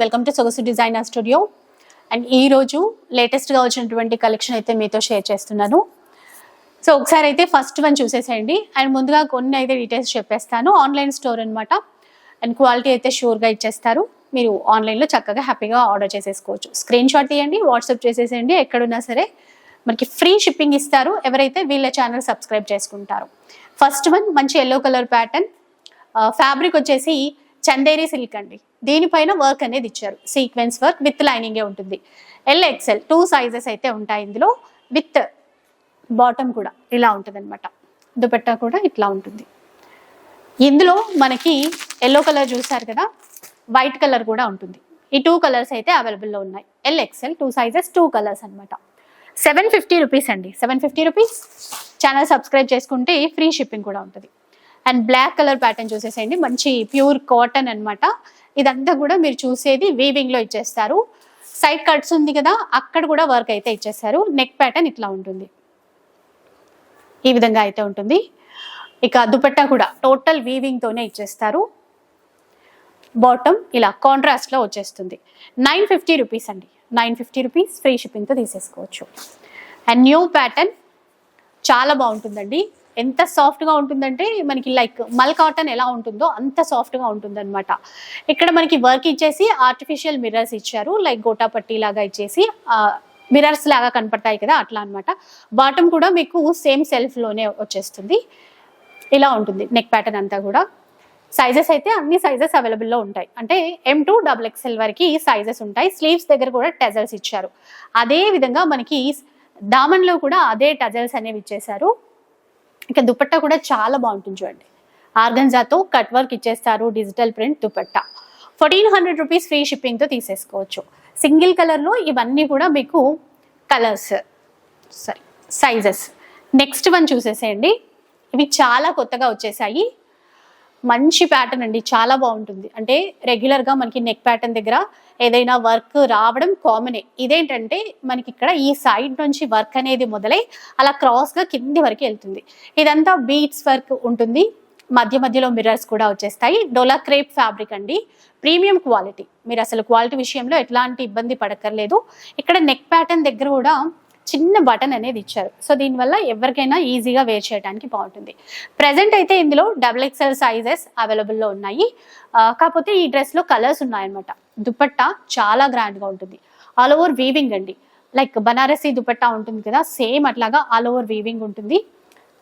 Welcome to Sogasu designer studio and ఈ రోజు లేటెస్ట్గా వచ్చినటువంటి కలెక్షన్ అయితే మీతో షేర్ చేస్తున్నాను. సో ఒకసారి అయితే ఫస్ట్ వన్ చూసేసేయండి. అండ్ ముందుగా కొన్ని అయితే డీటెయిల్స్ చెప్పేస్తాను. ఆన్లైన్ స్టోర్ అనమాట అండ్ క్వాలిటీ అయితే షూర్గా ఇచ్చేస్తారు. మీరు ఆన్లైన్లో చక్కగా హ్యాపీగా ఆర్డర్ చేసేసుకోవచ్చు. స్క్రీన్ షాట్ తీయండి వాట్సాప్ చేసేసేయండి ఎక్కడున్నా సరే. మనకి ఫ్రీ షిప్పింగ్ ఇస్తారు. ఎవరైతే వీళ్ళ ఛానల్ సబ్స్క్రైబ్ చేసుకుంటారు. ఫస్ట్ వన్ మంచి ఎల్లో కలర్ ప్యాటర్న్ ఫ్యాబ్రిక్ వచ్చేసి చందేరి సిల్క్ అండి. దీనిపైన వర్క్ అనేది ఇచ్చారు. సీక్వెన్స్ వర్క్ విత్ లైనింగే ఉంటుంది. ఎల్ఎక్సెల్ టూ సైజెస్ అయితే ఉంటాయి ఇందులో. విత్ బాటమ్ కూడా ఇలా ఉంటుంది అనమాట దుపట్టా కూడా ఇట్లా ఉంటుంది. ఇందులో మనకి ఎల్లో కలర్ చూసారు కదా? వైట్ కలర్ కూడా ఉంటుంది. ఈ టూ కలర్స్ అయితే అవైలబుల్లో ఉన్నాయి. L XL two sizes two colours అన్నమాట. సెవెన్ ఫిఫ్టీ రూపీస్ అండి. Seven fifty rupees channel subscribe చేసుకుంటే ఫ్రీ షిప్పింగ్ కూడా ఉంటుంది. అండ్ బ్లాక్ కలర్ ప్యాటర్న్ చూసేసేయండి. మంచి ప్యూర్ కాటన్ అనమాట ఇదంతా కూడా మీరు చూసేది వీవింగ్లో ఇచ్చేస్తారు. సైడ్ కట్స్ ఉంది కదా అక్కడ కూడా వర్క్ అయితే ఇచ్చేస్తారు నెక్ ప్యాటర్న్ ఇట్లా ఉంటుంది. ఈ విధంగా అయితే ఉంటుంది. ఇక దుపట్టా కూడా టోటల్ వీవింగ్ తోనే ఇచ్చేస్తారు. బాటమ్ ఇలా కాంట్రాస్ట్లో వచ్చేస్తుంది. నైన్ ఫిఫ్టీ రూపీస్ అండి. నైన్ ఫిఫ్టీ రూపీస్ ఫ్రీ షిప్పింగ్తో తీసేసుకోవచ్చు. అండ్ న్యూ ప్యాటర్న్ చాలా బాగుంటుందండి. ఎంత సాఫ్ట్గా ఉంటుందంటే మనకి లైక్ మల్ కాటన్ ఎలా ఉంటుందో అంత సాఫ్ట్గా ఉంటుందన్నమాట. ఇక్కడ మనకి వర్క్ ఇచ్చేసి ఆర్టిఫిషియల్ మిర్రర్స్ ఇచ్చారు. లైక్ గోటాపట్టి లాగా ఇచ్చేసి మిర్రర్స్ లాగా కనపడతాయి కదా అట్లా అనమాట బాటమ్ కూడా మీకు సేమ్ సెల్ఫ్లోనే వచ్చేస్తుంది. ఇలా ఉంటుంది నెక్ ప్యాటర్న్ అంతా కూడా. సైజెస్ అయితే అన్ని సైజెస్ అవైలబుల్లో ఉంటాయి. అంటే ఎం టు డబుల్ ఎక్స్ఎల్ వరకు సైజెస్ ఉంటాయి. స్లీవ్స్ దగ్గర కూడా టెజల్స్ ఇచ్చారు. అదే విధంగా మనకి దామన్లో కూడా అదే టజల్స్ అనేవి ఇచ్చేసారు ఇంకా దుపట్టా కూడా చాలా బాగుంటుంది చూడండి. ఆర్గంజాతో కట్ వర్క్ ఇచ్చేస్తారు digital print dupatta. Fourteen hundred rupees free షిప్పింగ్తో తీసేసుకోవచ్చు. సింగిల్ కలర్లో ఇవన్నీ కూడా మీకు కలర్స్ సరే సైజెస్. నెక్స్ట్ వన్ చూసేసేయండి. ఇవి చాలా కొత్తగా వచ్చేసాయి. మంచి ప్యాటర్న్ అండి. చాలా బాగుంటుంది. అంటే రెగ్యులర్గా మనకి నెక్ ప్యాటర్న్ దగ్గర ఏదైనా వర్క్ రావడం కామనే ఇదేంటంటే మనకి ఇక్కడ ఈ సైడ్ నుంచి వర్క్ అనేది మొదలై అలా క్రాస్గా కింది వరకు వెళ్తుంది. ఇదంతా బీట్స్ వర్క్ ఉంటుంది. మధ్య మధ్యలో మిర్రర్స్ కూడా వచ్చేస్తాయి. డోలా క్రేప్ ఫ్యాబ్రిక్ అండి. ప్రీమియం క్వాలిటీ మీరు అసలు క్వాలిటీ విషయంలో ఎట్లాంటి ఇబ్బంది పడక్కర్లేదు. ఇక్కడ నెక్ ప్యాటర్న్ దగ్గర కూడా చిన్న బటన్ అనేది ఇచ్చారు. సో దీనివల్ల ఎవరికైనా ఈజీగా వేర్ చేయడానికి బాగుంటుంది. ప్రజెంట్ అయితే ఇందులో డబుల్ ఎక్స్ఎల్ సైజెస్ అవైలబుల్లో ఉన్నాయి. కాకపోతే ఈ డ్రెస్లో కలర్స్ ఉన్నాయన్నమాట. దుపట్టా చాలా గ్రాండ్గా ఉంటుంది. ఆల్ ఓవర్ వీవింగ్ అండి. లైక్ బనారసీ దుపట్టా ఉంటుంది కదా సేమ్ అట్లాగా ఆల్ ఓవర్ వీవింగ్ ఉంటుంది.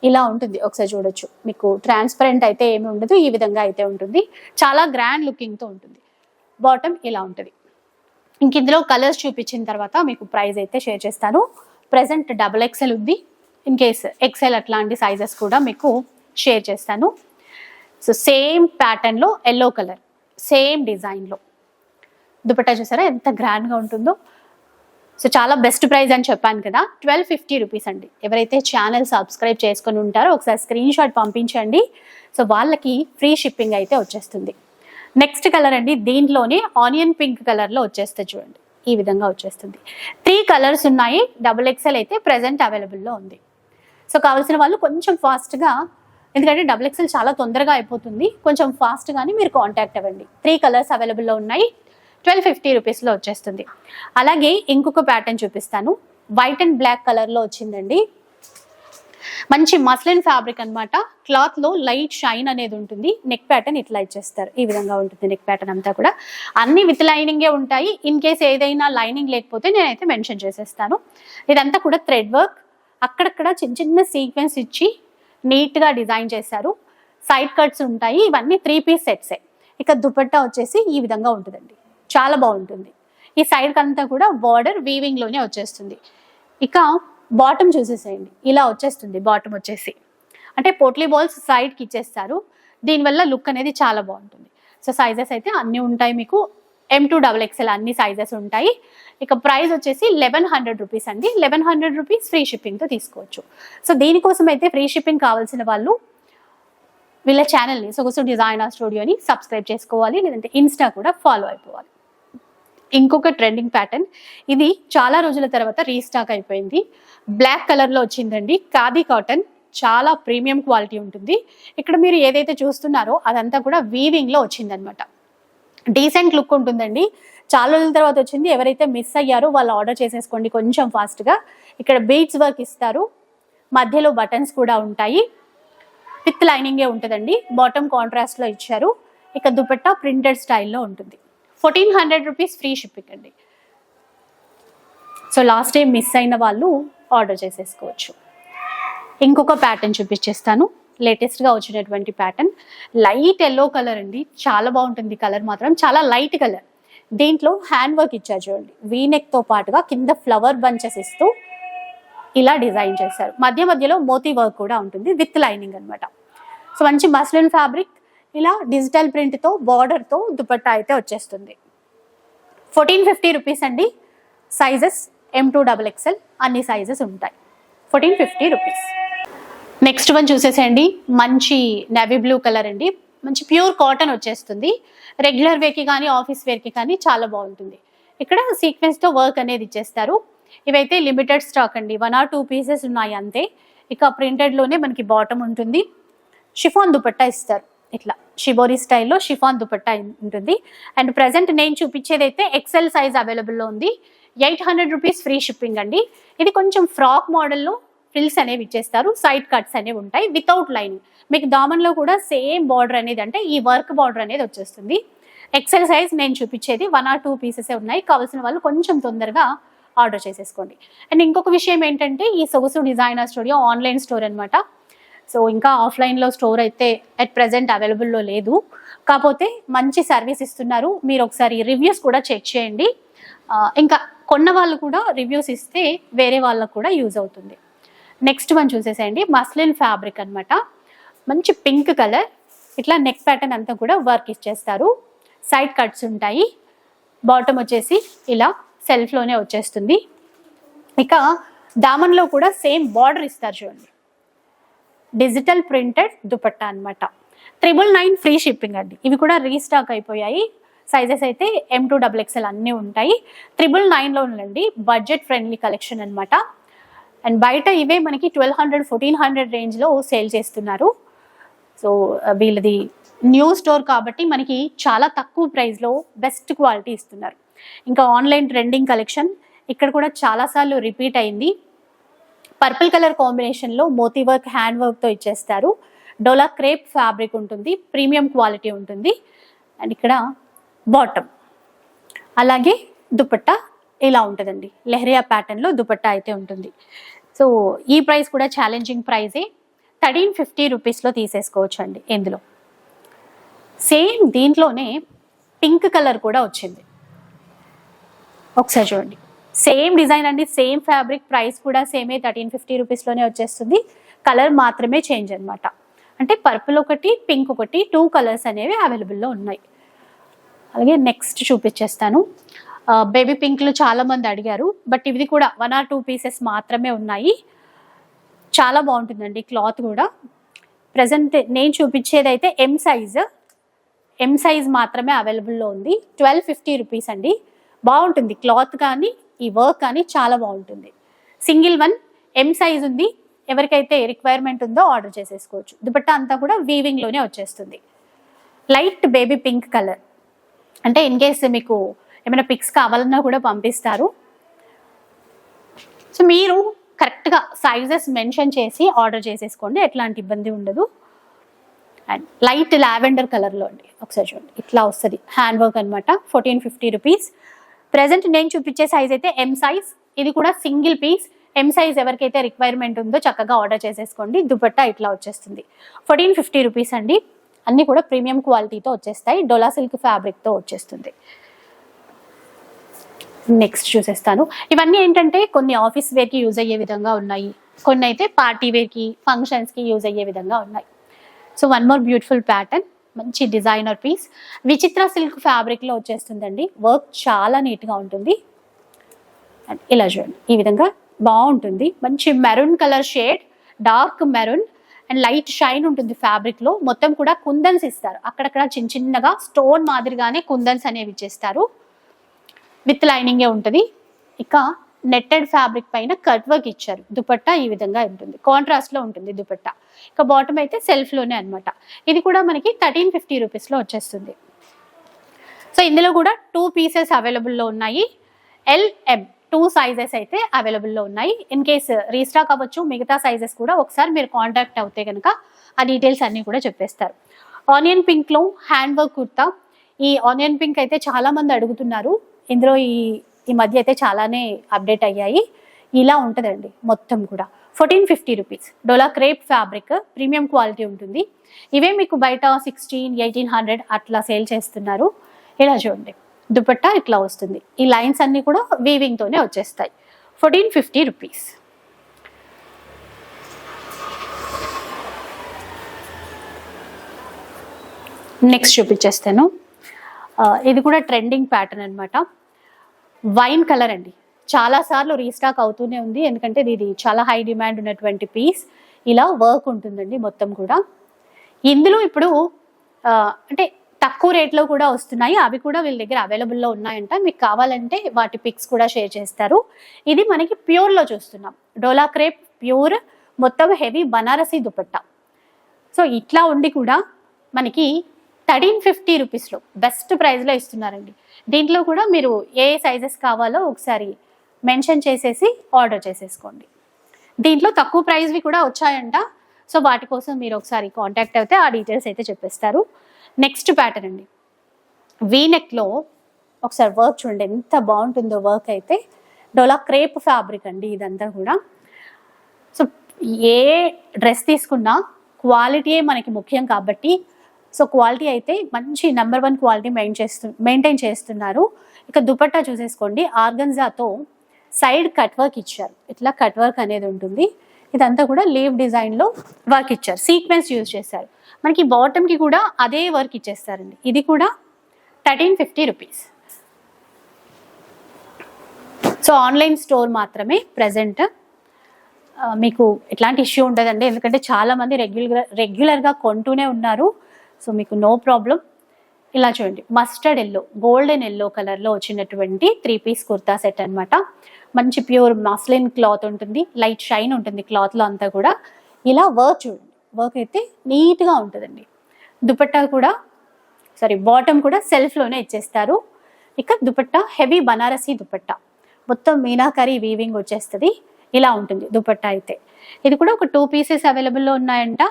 ఇలా ఉంటుంది. ఒకసారి చూడొచ్చు. మీకు ట్రాన్స్పరెంట్ అయితే ఏమి ఉండదు ఈ విధంగా అయితే ఉంటుంది. చాలా గ్రాండ్ లుకింగ్తో ఉంటుంది. బాటమ్ ఇలా ఉంటుంది. ఇంక ఇందులో కలర్స్ చూపించిన తర్వాత మీకు ప్రైస్ అయితే షేర్ చేస్తాను. ప్రజెంట్ డబుల్ ఎక్సెల్ ఉంది. ఇన్ కేస్ ఎక్సెల్ అట్లాంటి సైజెస్ కూడా మీకు షేర్ చేస్తాను. సో సేమ్ ప్యాటర్న్లో ఎల్లో కలర్ సేమ్ డిజైన్లో దుపట్టా చూసారా ఎంత గ్రాండ్గా ఉంటుందో? సో చాలా బెస్ట్ ప్రైస్ అని చెప్పాను కదా. ట్వెల్వ్ ఫిఫ్టీ రూపీస్ అండి. ఎవరైతే ఛానల్ సబ్స్క్రైబ్ చేసుకొని ఉంటారో ఒకసారి స్క్రీన్ షాట్ పంపించండి. సో వాళ్ళకి ఫ్రీ షిప్పింగ్ అయితే వచ్చేస్తుంది. నెక్స్ట్ కలర్ అండి దీంట్లోనే ఆనియన్ పింక్ కలర్లో వచ్చేస్తుంది చూడండి. ఈ విధంగా వచ్చేస్తుంది. త్రీ కలర్స్ ఉన్నాయి. డబుల్ ఎక్సెల్ అయితే ప్రజెంట్ అవైలబుల్లో ఉంది. సో కావాల్సిన వాళ్ళు కొంచెం ఫాస్ట్గా ఎందుకంటే డబుల్ ఎక్సెల్ చాలా తొందరగా అయిపోతుంది. కొంచెం ఫాస్ట్గానే మీరు కాంటాక్ట్ అవ్వండి. త్రీ కలర్స్ అవైలబుల్లో ఉన్నాయి. ట్వెల్వ్ ఫిఫ్టీ రూపీస్లో వచ్చేస్తుంది. అలాగే ఇంకొక ప్యాటర్న్ చూపిస్తాను. వైట్ అండ్ బ్లాక్ కలర్లో వచ్చిందండి. మంచి మస్లిన్ ఫ్యాబ్రిక్ అనమాట క్లాత్లో లైట్ షైన్ అనేది ఉంటుంది. నెక్ ప్యాటర్న్ ఇట్లా ఇచ్చేస్తారు. ఈ విధంగా ఉంటుంది నెక్ ప్యాటర్న్ అంతా కూడా. అన్ని విత్ లైనింగే ఉంటాయి. ఇన్ కేస్ ఏదైనా లైనింగ్ లేకపోతే నేనైతే మెన్షన్ చేసేస్తాను. ఇదంతా కూడా థ్రెడ్ వర్క్. అక్కడక్కడ చిన్న చిన్న సీక్వెన్స్ ఇచ్చి నీట్గా డిజైన్ చేశారు. సైడ్ కట్స్ ఉంటాయి. ఇవన్నీ త్రీ పీస్ సెట్సే. ఇక దుపట్టా వచ్చేసి ఈ విధంగా ఉంటుందండి. చాలా బాగుంటుంది. ఈ సైడ్ అంతా కూడా బార్డర్ వీవింగ్లోనే వచ్చేస్తుంది. ఇక బాటమ్ చూసేసేయండి. ఇలా వచ్చేస్తుంది బాటమ్ వచ్చేసి. అంటే పోట్లీ బాల్స్ సైడ్కి ఇచ్చేస్తారు. దీనివల్ల లుక్ అనేది చాలా బాగుంటుంది. సో సైజెస్ అయితే అన్నీ ఉంటాయి మీకు. ఎం టూ డబల్ ఎక్స్ఎల్ అన్ని సైజెస్ ఉంటాయి. ఇక ప్రైస్ వచ్చేసి లెవెన్ హండ్రెడ్ రూపీస్ అండి. లెవెన్ హండ్రెడ్ రూపీస్ ఫ్రీ షిప్పింగ్తో తీసుకోవచ్చు. సో దీనికోసం అయితే ఫ్రీ షిప్పింగ్ కావాల్సిన వాళ్ళు వీళ్ళ ఛానల్ని సొగసు డిజైనర్ స్టూడియోని సబ్స్క్రైబ్ చేసుకోవాలి. లేదంటే ఇన్స్టా కూడా ఫాలో అయిపోవాలి. ఇంకొక ట్రెండింగ్ ప్యాటర్న్ ఇది చాలా రోజుల తర్వాత రీస్టాక్ అయిపోయింది. బ్లాక్ కలర్లో వచ్చిందండి. ఖాదీ కాటన్ చాలా ప్రీమియం క్వాలిటీ ఉంటుంది. ఇక్కడ మీరు ఏదైతే చూస్తున్నారో అదంతా కూడా వీవింగ్లో వచ్చిందనమాట డీసెంట్ లుక్ ఉంటుందండి. చాలా రోజుల తర్వాత వచ్చింది. ఎవరైతే మిస్ అయ్యారో వాళ్ళు ఆర్డర్ చేసేసుకోండి కొంచెం ఫాస్ట్గా ఇక్కడ బీట్స్ వర్క్ ఇస్తారు. మధ్యలో బటన్స్ కూడా ఉంటాయి. విత్ లైనింగే ఉంటుందండి. బాటమ్ కాంట్రాస్ట్లో ఇచ్చారు. ఇక దుపట్టా ప్రింటెడ్ స్టైల్లో ఉంటుంది. Fourteen hundred rupees free shipping అండి. సో లాస్ట్ టైం మిస్ అయిన వాళ్ళు ఆర్డర్ చేసేసుకోవచ్చు. ఇంకొక ప్యాటర్న్ చూపించేస్తాను. లేటెస్ట్గా వచ్చినటువంటి ప్యాటర్న్. లైట్ ఎల్లో కలర్ అండి. చాలా బాగుంటుంది కలర్ మాత్రం. చాలా లైట్ కలర్. దీంట్లో హ్యాండ్ వర్క్ ఇచ్చారు చూడండి. వీనెక్తో పాటుగా కింద ఫ్లవర్ బంచెస్ ఇస్తూ ఇలా డిజైన్ చేశారు. మధ్య మధ్యలో మోతీ వర్క్ కూడా ఉంటుంది. విత్ లైనింగ్ అన్నమాట. సో మంచి మస్లిన్ ఫ్యాబ్రిక్. ఇలా డిజిటల్ ప్రింట్తో బార్డర్తో దుపట్టా అయితే వచ్చేస్తుంది. ఫోర్టీన్ ఫిఫ్టీ రూపీస్ అండి. Sizes M to double XL అన్ని సైజెస్ ఉంటాయి. Fourteen fifty rupees next one చూసేసేయండి. మంచి నెవీ బ్లూ కలర్ అండి. మంచి ప్యూర్ కాటన్ వచ్చేస్తుంది. రెగ్యులర్ వేర్కి కానీ ఆఫీస్ వేర్కి కానీ చాలా బాగుంటుంది. ఇక్కడ సీక్వెన్స్తో వర్క్ అనేది ఇచ్చేస్తారు. ఇవైతే లిమిటెడ్ స్టాక్ అండి. వన్ ఆర్ టూ పీసెస్ ఉన్నాయి అంతే. ఇక ప్రింటెడ్లోనే మనకి బాటమ్ ఉంటుంది. షిఫాన్ దుపట్టా ఇస్తారు. ఇట్లా షిబోరి స్టైల్లో షిఫాన్ దుపట్టా ఉంటుంది. అండ్ ప్రజెంట్ నేను చూపించేది అయితే ఎక్సెల్ సైజ్ అవైలబుల్లో ఉంది. Eight hundred rupees free shipping అండి. ఇది కొంచెం ఫ్రాక్ మోడల్లో ఫ్రిల్స్ అనేవి ఇచ్చేస్తారు. సైడ్ కట్స్ అనేవి ఉంటాయి. Without lining. మీకు దామన్లో కూడా సేమ్ బార్డర్ అనేది అంటే ఈ వర్క్ బార్డర్ అనేది వచ్చేస్తుంది. ఎక్సెల్ సైజ్ నేను చూపించేది వన్ ఆర్ టూ పీసెస్ ఉన్నాయి. కావాల్సిన వాళ్ళు కొంచెం తొందరగా ఆర్డర్ చేసేసుకోండి. అండ్ ఇంకొక విషయం ఏంటంటే ఈ Sogasu designer studio online store అనమాట సో ఇంకా ఆఫ్లైన్లో స్టోర్ అయితే అట్ ప్రజెంట్ అవైలబుల్లో లేదు. కాకపోతే మంచి సర్వీస్ ఇస్తున్నారు. మీరు ఒకసారి రివ్యూస్ కూడా చెక్ చేయండి. ఇంకా కొన్న వాళ్ళు కూడా రివ్యూస్ ఇస్తే వేరే వాళ్ళకు కూడా యూజ్ అవుతుంది. నెక్స్ట్ వన్ చూసేసేయండి. మస్లిన్ ఫ్యాబ్రిక్ అన్నమాట. మంచి పింక్ కలర్ ఇట్లా నెక్ ప్యాటర్న్ అంతా కూడా వర్క్ ఇచ్చేస్తారు. సైడ్ కట్స్ ఉంటాయి. బాటమ్ వచ్చేసి ఇలా సెల్ఫ్లోనే వచ్చేస్తుంది. ఇక దామన్లో కూడా సేమ్ బార్డర్ ఇస్తారు చూడండి. డిజిటల్ ప్రింటెడ్ దుపట్టా అన్నమాట. త్రిబుల్ నైన్ ఫ్రీ షిప్పింగ్ అండి. ఇవి కూడా రీస్టాక్ అయిపోయాయి. సైజెస్ అయితే ఎం టూ డబుల్ ఎక్స్ఎల్ అన్నీ ఉంటాయి. త్రిబుల్ నైన్లో ఉండండి బడ్జెట్ ఫ్రెండ్లీ కలెక్షన్ అన్నమాట. అండ్ బయట ఇవే మనకి ట్వెల్వ్ హండ్రెడ్ ఫోర్టీన్ హండ్రెడ్ రేంజ్లో సేల్ చేస్తున్నారు. సో uh, వీళ్ళది న్యూ స్టోర్ కాబట్టి మనకి చాలా తక్కువ ప్రైస్లో బెస్ట్ క్వాలిటీ ఇస్తున్నారు. ఇంకా ఆన్లైన్ ట్రెండింగ్ కలెక్షన్ ఇక్కడ కూడా చాలాసార్లు రిపీట్ అయింది. పర్పుల్ కలర్ కాంబినేషన్లో మోతీ వర్క్ హ్యాండ్ వర్క్తో ఇచ్చేస్తారు. డోలా క్రేప్ ఫ్యాబ్రిక్ ఉంటుంది ప్రీమియం క్వాలిటీ ఉంటుంది. అండ్ ఇక్కడ బాటమ్. అలాగే దుపట్టా ఇలా ఉంటుందండి. లెహరియా ప్యాటర్న్లో దుపట్టా అయితే ఉంటుంది. సో ఈ ప్రైస్ కూడా ఛాలెంజింగ్ ప్రైజే థర్టీన్ ఫిఫ్టీ రూపీస్లో తీసేసుకోవచ్చు అండి ఇందులో. సేమ్ దీంట్లోనే పింక్ కలర్ కూడా వచ్చింది. ఒకసారి చూడండి. సేమ్ డిజైన్ అండి సేమ్ ఫ్యాబ్రిక్ ప్రైస్ కూడా సేమే థర్టీన్ ఫిఫ్టీ రూపీస్లోనే వచ్చేస్తుంది. కలర్ మాత్రమే చేంజ్ అనమాట అంటే పర్పుల్ ఒకటి పింక్ ఒకటి టూ కలర్స్ అనేవి అవైలబుల్లో ఉన్నాయి. అలాగే నెక్స్ట్ చూపించేస్తాను. బేబీ పింక్లు చాలా మంది అడిగారు బట్ ఇవి కూడా వన్ ఆర్ టూ పీసెస్ మాత్రమే ఉన్నాయి. చాలా బాగుంటుందండి క్లాత్ కూడా. ప్రజెంట్ నేను చూపించేది అయితే ఎం సైజ్ ఎం సైజ్ మాత్రమే అవైలబుల్లో ఉంది. ట్వెల్వ్ ఫిఫ్టీ రూపీస్ అండి. బాగుంటుంది క్లాత్ కానీ ఈ వర్క్ కానీ చాలా బాగుంటుంది. సింగిల్ వన్ ఎం సైజ్ ఉంది. ఎవరికైతే రిక్వైర్మెంట్ ఉందో ఆర్డర్ చేసేసుకోవచ్చు. దుపట్టా అంతా కూడా వీవింగ్లోనే వచ్చేస్తుంది. లైట్ బేబీ పింక్ కలర్ అంటే ఇన్ కేస్ మీకు ఏమైనా పిక్స్ కావాలన్నా కూడా పంపిస్తారు. సో మీరు కరెక్ట్గా సైజెస్ మెన్షన్ చేసి ఆర్డర్ చేసేసుకోండి. ఎట్లాంటి ఇబ్బంది ఉండదు. అండ్ లైట్ లావెండర్ కలర్లో అండి. ఒకసారి చూడండి. ఇట్లా వస్తుంది. హ్యాండ్ వర్క్ అనమాట ఫోర్టీన్ ఫిఫ్టీ రూపీస్ ప్రజెంట్ నేను చూపించే సైజ్ అయితే ఎం సైజ్ ఇది కూడా సింగిల్ పీస్ ఎం సైజ్ ఎవరికైతే రిక్వైర్మెంట్ ఉందో చక్కగా ఆర్డర్ చేసేసుకోండి. దుపట్టా ఇట్లా వచ్చేస్తుంది. ఫోర్టీన్ ఫిఫ్టీ రూపీస్ అండి. అన్నీ కూడా ప్రీమియం క్వాలిటీతో వచ్చేస్తాయి. డొలా సిల్క్ ఫ్యాబ్రిక్తో వచ్చేస్తుంది. నెక్స్ట్ చూసేస్తాను. ఇవన్నీ ఏంటంటే కొన్ని ఆఫీస్ వేర్కి యూజ్ అయ్యే విధంగా ఉన్నాయి. కొన్ని అయితే పార్టీ వేర్కి ఫంక్షన్స్కి యూజ్ అయ్యే విధంగా ఉన్నాయి. So one more beautiful pattern మంచి డిజైనర్ పీస్ విచిత్ర సిల్క్ ఫ్యాబ్రిక్లో వచ్చేస్తుందండి. వర్క్ చాలా నీట్గా ఉంటుంది. అండ్ ఇలా చూడండి. ఈ విధంగా బాగుంటుంది. మంచి maroon colour shade dark maroon and light shine ఉంటుంది ఫ్యాబ్రిక్లో మొత్తం కూడా కుందన్స్ ఇస్తారు. అక్కడక్కడ చిన్న చిన్నగా స్టోన్ మాదిరిగానే కుందన్స్ అనేవి ఇచ్చేస్తారు. విత్ లైనింగే ఉంటుంది. ఇక నెట్టెడ్ ఫ్యాబ్రిక్ పైన కట్ వర్క్ ఇచ్చారు. దుపట్టా ఈ విధంగా ఉంటుంది. కాంట్రాస్ట్లో ఉంటుంది దుపట్టా. ఇక బాటమ్ అయితే సెల్ఫ్లోనే అనమాట ఇది కూడా మనకి థర్టీన్ ఫిఫ్టీ రూపీస్లో వచ్చేస్తుంది. సో ఇందులో కూడా టూ పీసెస్ అవైలబుల్లో ఉన్నాయి. ఎల్ఎం టూ సైజెస్ అయితే అవైలబుల్లో ఉన్నాయి. ఇన్ కేస్ రీస్టాక్ అవ్వచ్చు మిగతా సైజెస్ కూడా ఒకసారి మీరు కాంటాక్ట్ అవుతే కనుక ఆ డీటెయిల్స్ అన్నీ కూడా చెప్పేస్తారు. ఆనియన్ పింక్లో హ్యాండ్ వర్క్ కుర్తా. ఈ ఆనియన్ పింక్ అయితే చాలామంది అడుగుతున్నారు. ఇందులో ఈ ఈ మధ్య అయితే చాలానే అప్డేట్ అయ్యాయి. ఇలా ఉంటుందండి మొత్తం కూడా. Fourteen fifty rupees Dola crepe fabric. Premium quality ఉంటుంది. ఇవే మీకు బయట సిక్స్టీన్ ఎయిటీన్ హండ్రెడ్ అట్లా సేల్ చేస్తున్నారు. ఇలా చూడండి. దుపట్టా ఇట్లా వస్తుంది. ఈ లైన్స్ అన్నీ కూడా వీవింగ్తోనే వచ్చేస్తాయి. ఫోర్టీన్ ఫిఫ్టీ రూపీస్ నెక్స్ట్ చూపించేస్తాను. ఇది కూడా ట్రెండింగ్ ప్యాటర్న్ అనమాట వైన్ కలర్ అండి. చాలా సార్లు రీస్టాక్ అవుతూనే ఉంది. ఎందుకంటే ఇది చాలా హై డిమాండ్ ఉన్నటువంటి పీస్. ఇలా వర్క్ ఉంటుందండి మొత్తం కూడా. ఇందులో ఇప్పుడు అంటే తక్కువ రేట్లో కూడా వస్తున్నాయి. అవి కూడా వీళ్ళ దగ్గర అవైలబుల్లో ఉన్నాయంట. మీకు కావాలంటే వాటి పిక్స్ కూడా షేర్ చేస్తారు. ఇది మనకి ప్యూర్లో చూస్తున్నాం. డోలా క్రేప్ ప్యూర్ మొత్తం హెవీ బనారసీ దుపట్టా. సో ఇట్లా ఉండి కూడా మనకి థర్టీన్ ఫిఫ్టీ రూపీస్లో బెస్ట్ ప్రైస్లో ఇస్తున్నారండి. దీంట్లో కూడా మీరు ఏ సైజెస్ కావాలో ఒకసారి మెన్షన్ చేసేసి ఆర్డర్ చేసేసుకోండి. దీంట్లో తక్కువ ప్రైస్వి కూడా వచ్చాయంట. సో వాటి కోసం మీరు ఒకసారి కాంటాక్ట్ అయితే ఆ డీటెయిల్స్ అయితే చెప్పేస్తారు. నెక్స్ట్ ప్యాటర్న్ అండి. వీనెక్లో ఒకసారి వర్క్ చూడండి ఎంత బాగుంటుందో వర్క్ అయితే. డోలా క్రేప్ ఫ్యాబ్రిక్ అండి ఇదంతా కూడా. సో ఏ డ్రెస్ తీసుకున్నా క్వాలిటీయే మనకి ముఖ్యం కాబట్టి సో క్వాలిటీ అయితే మంచి నెంబర్ వన్ క్వాలిటీ మెయిన్ చేస్తు మెయింటైన్ చేస్తున్నారు. ఇక దుపట్టా చూసేసుకోండి. ఆర్గన్జాతో సైడ్ కట్ వర్క్ ఇచ్చారు. ఇట్లా కట్ వర్క్ అనేది ఉంటుంది. ఇదంతా కూడా లీవ్ డిజైన్లో వర్క్ ఇచ్చారు. సీక్వెన్స్ యూజ్ చేశారు. మనకి బాటమ్కి కూడా అదే వర్క్ ఇచ్చేస్తారండి. ఇది కూడా thirteen fifty rupees so online store మాత్రమే ప్రజెంట్ మీకు ఎట్లాంటి ఇష్యూ ఉండదండి. ఎందుకంటే చాలా మంది రెగ్యులర్ రెగ్యులర్గా కొంటూనే ఉన్నారు. సో మీకు నో ప్రాబ్లం ఇలా చూడండి మస్టర్డ్ ఎల్లో గోల్డెన్ ఎల్లో కలర్లో వచ్చినటువంటి త్రీ పీస్ కుర్తా సెట్ అన్నమాట. మంచి ప్యూర్ మస్లిన్ క్లాత్ ఉంటుంది లైట్ షైన్ ఉంటుంది క్లాత్లో అంతా కూడా. ఇలా వర్క్ చూడండి వర్క్ అయితే నీట్గా ఉంటుందండి. దుపట్టా కూడా సారీ బాటమ్ కూడా సెల్ఫ్లోనే ఇచ్చేస్తారు. ఇక దుపట్టా హెవీ బనారసీ దుపట్టా. మొత్తం మీనాకరీ వీవింగ్ వచ్చేస్తుంది. ఇలా ఉంటుంది దుపట్టా అయితే. ఇది కూడా ఒక టూ పీసెస్ అవైలబుల్లో ఉన్నాయంట.